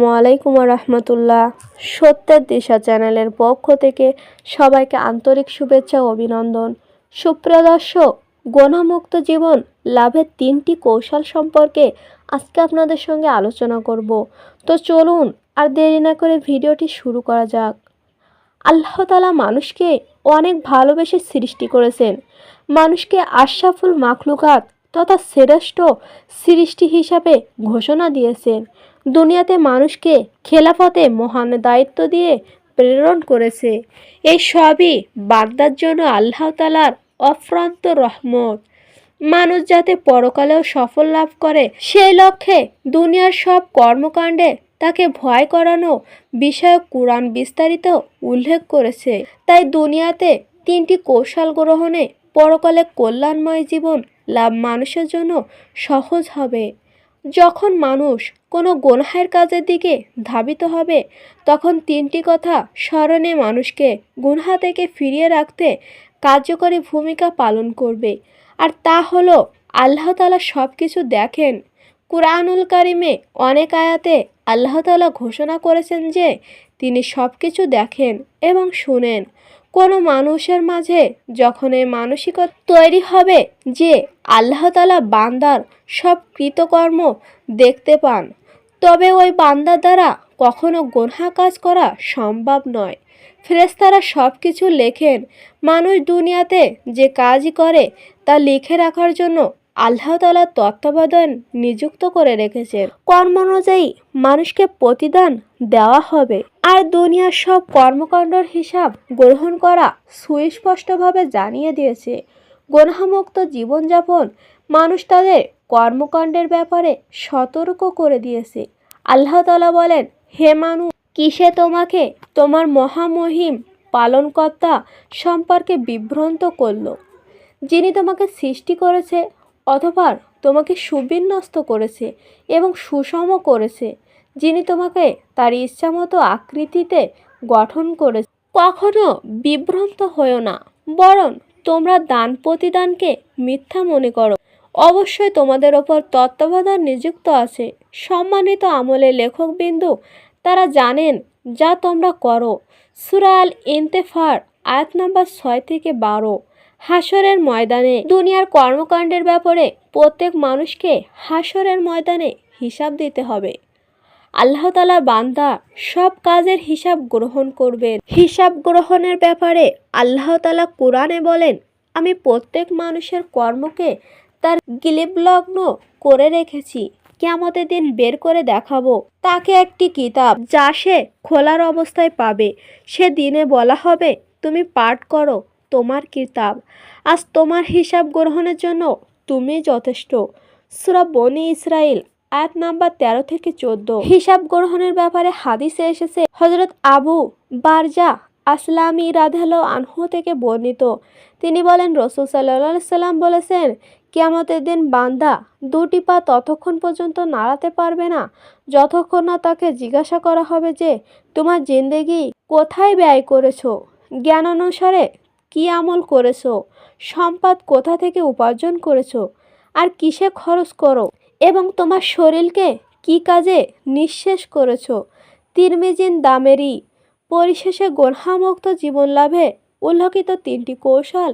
আসসালামু আলাইকুম রহমতুল্লাহ সত্যের দিশা চ্যানেলের পক্ষ থেকে সবাইকে আন্তরিক শুভেচ্ছা অভিনন্দন। সুপ্রিয় দর্শক, গোনামুক্ত জীবন লাভের তিনটি কৌশল সম্পর্কে আজকে আপনাদের সঙ্গে আলোচনা করব। তো চলুন আর দেরি না করে ভিডিওটি শুরু করা যাক। আল্লাহ তালা মানুষকে অনেক ভালোবেসে সৃষ্টি করেছেন। মানুষকে আশরাফুল মাখলুকাত তথা শ্রেষ্ঠ সৃষ্টি হিসাবে ঘোষণা দিয়েছেন দুনিয়াতে মানুষকে খেলাফতে মহান দায়িত্ব দিয়ে প্রেরণ করেছে। এই সবই বাগদার জন্য আল্লাহ তালার অফ্রান্ত রহমত। মানুষ যাতে পরকালেও সফল লাভ করে, সেই লক্ষ্যে দুনিয়ার সব কর্মকাণ্ডে তাকে ভয় করানো বিষয়ক কোরআন বিস্তারিত উল্লেখ করেছে। তাই দুনিয়াতে তিনটি কৌশল গ্রহণে পরকালে কল্যাণময় জীবন লাভ মানুষের জন্য সহজ হবে। যখন মানুষ কোনো গোনহায়ের কাজের দিকে ধাবিত হবে, তখন তিনটি কথা স্মরণে মানুষকে গুনহা থেকে ফিরিয়ে রাখতে কার্যকরী ভূমিকা পালন করবে। আর তা হলো, আল্লাহ তালা সব কিছু দেখেন। কুরআনুল কারিমে অনেক আয়াতে আল্লাহ তালা ঘোষণা করেছেন যে, তিনি সব কিছু দেখেন এবং শুনেন। কোনো মানুষের মাঝে যখন এই মানসিকতা তৈরি হবে যে আল্লাহ তালা বান্দার সব কৃতকর্ম দেখতে পান, তবে ওই বান্দা দ্বারা কখনো গোনহা কাজ করা সম্ভব নয়। ফ্রেস্তারা সব কিছু লেখেন। মানুষ দুনিয়াতে যে কাজই করে তা লিখে রাখার জন্য আল্লাহ তালার তত্ত্বাবধান নিযুক্ত করে রেখেছেন কর্ম অনুযায়ী মানুষকে প্রতিদান দেওয়া হবে। আর দুনিয়ার সব কর্মকাণ্ডর হিসাব গ্রহণ করা সুস্পষ্টভাবে জানিয়ে দিয়েছে। গোনামুক্ত জীবনযাপন মানুষ তাদের কর্মকাণ্ডের ব্যাপারে সতর্ক করে দিয়েছে। আল্লাহ তালা বলেন, হে মানুষ কিসে তোমাকে তোমার মহামহিম পালনকর্তা সম্পর্কে বিভ্রান্ত করল? যিনি তোমাকে সৃষ্টি করেছে অথবা তোমাকে সুবিন্যস্ত করেছে এবং সুষম করেছে, যিনি তোমাকে তার ইচ্ছামতো আকৃতিতে গঠন করেছে। কখনো বিভ্রান্ত হয়েও না, বরং তোমরা দান প্রতিদানকে মিথ্যা মনে করো। অবশ্যই তোমাদের ওপর তত্ত্বাবধান নিযুক্ত আছে। সম্মানিত আমলের লেখকবিন্দু, তারা জানেন যা তোমরা করো। সুরাল ইন্তেফার আয়াত নাম্বার ছয় থেকে বারো। হাসরের ময়দানে। দুনিয়ার কর্মকাণ্ডের ব্যাপারে প্রত্যেক মানুষকে হাসরের ময়দানে হিসাব দিতে হবে। আল্লাহ তালা বান্দা সব কাজের হিসাব গ্রহণ করবেন। হিসাব গ্রহণের ব্যাপারে আল্লাহ তালা কোরআনে বলেন, আমি প্রত্যেক মানুষের কর্মকে তার গিলিবলগ্ন করে রেখেছি। কেমতের দিন বের করে দেখাবো। তাকে একটি কিতাব যা সে খোলার অবস্থায় পাবে। সে দিনে বলা হবে, তুমি পাঠ করো তোমার কিতাব। আজ তোমার হিসাব গ্রহণের জন্য তুমি যথেষ্ট। সুরা বনি ইসরায়েল আয়াত নাম্বার তেরো থেকে চোদ্দ। হিসাব গ্রহণের ব্যাপারে হাদিসে এসেছে হজরত আবু বারজা আসলামী রাধাল আনহু থেকে বর্ণিত। তিনি বলেন, রসুল সাল্লা সাল্লাম বলেছেন, কিয়ামতের দিন বান্দা দুটি পা ততক্ষণ পর্যন্ত নাড়াতে পারবে না, যতক্ষণ না তাকে জিজ্ঞাসা করা হবে যে, তোমার জিন্দেগি কোথায় ব্যয় করেছ? জ্ঞান অনুসারে কী আমল করেছ? সম্পদ কোথা থেকে উপার্জন করেছ? আর কিসে খরচ করো? এবং তোমার শরীরকে কি কাজে নিঃশেষ করেছ? তিরমিজিন দামেরি পরিশেষে গোনহামুক্ত জীবন লাভে উল্লেখিত তিনটি কৌশল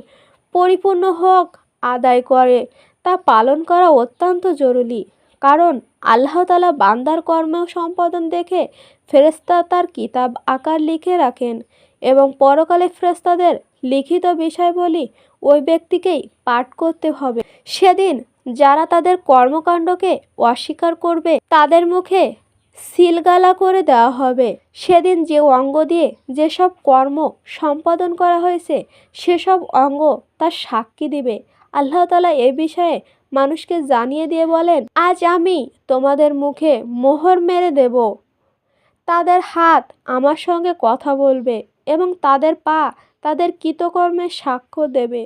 পরিপূর্ণ হক আদায় করে তা পালন করা অত্যন্ত জরুরি। কারণ আল্লাহ তালা বান্দার কর্ম সম্পাদন দেখে ফেরেস্তা তার কিতাব আকার লিখে রাখেন। এবং পরকালে ফেরেস্তাদের লিখিত বিষয়বলি ওই ব্যক্তিকেই পাঠ করতে হবে। সেদিন যারা তাদের কর্মকাণ্ডকে অস্বীকার করবে, তাদের মুখে সিলগালা করে দেওয়া হবে। সেদিন যে অঙ্গ দিয়ে যেসব কর্ম সম্পাদন করা হয়েছে, সেসব অঙ্গ তার সাক্ষী দিবে। আল্লাহ তালা এ বিষয়ে মানুষকে জানিয়ে দিয়ে বলেন, আজ আমি তোমাদের মুখে মোহর মেরে দেব। তাদের হাত আমার সঙ্গে কথা বলবে এবং তাদের পা তাদের কৃতকর্মের সাক্ষ্য দেবে।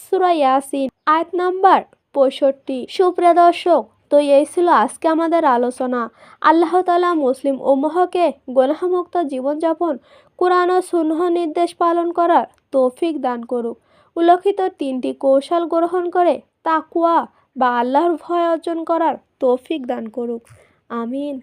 সুরা ইয়াসিন, আয়াত নাম্বার পঁয়ষট্টি। সুপ্রিয় দর্শক, তো এই ছিল আজকে আমাদের আলোচনা। আল্লাহ তালা মুসলিম উম্মহকে গোনাহমুক্ত জীবনযাপন, কোরআন ও সুন্হ নির্দেশ পালন করার তৌফিক দান করুক। উল্লেখিত তিনটি কৌশল গ্রহণ করে তাকুয়া বা আল্লাহর ভয় অর্জন করার তৌফিক দান করুক। আমিন।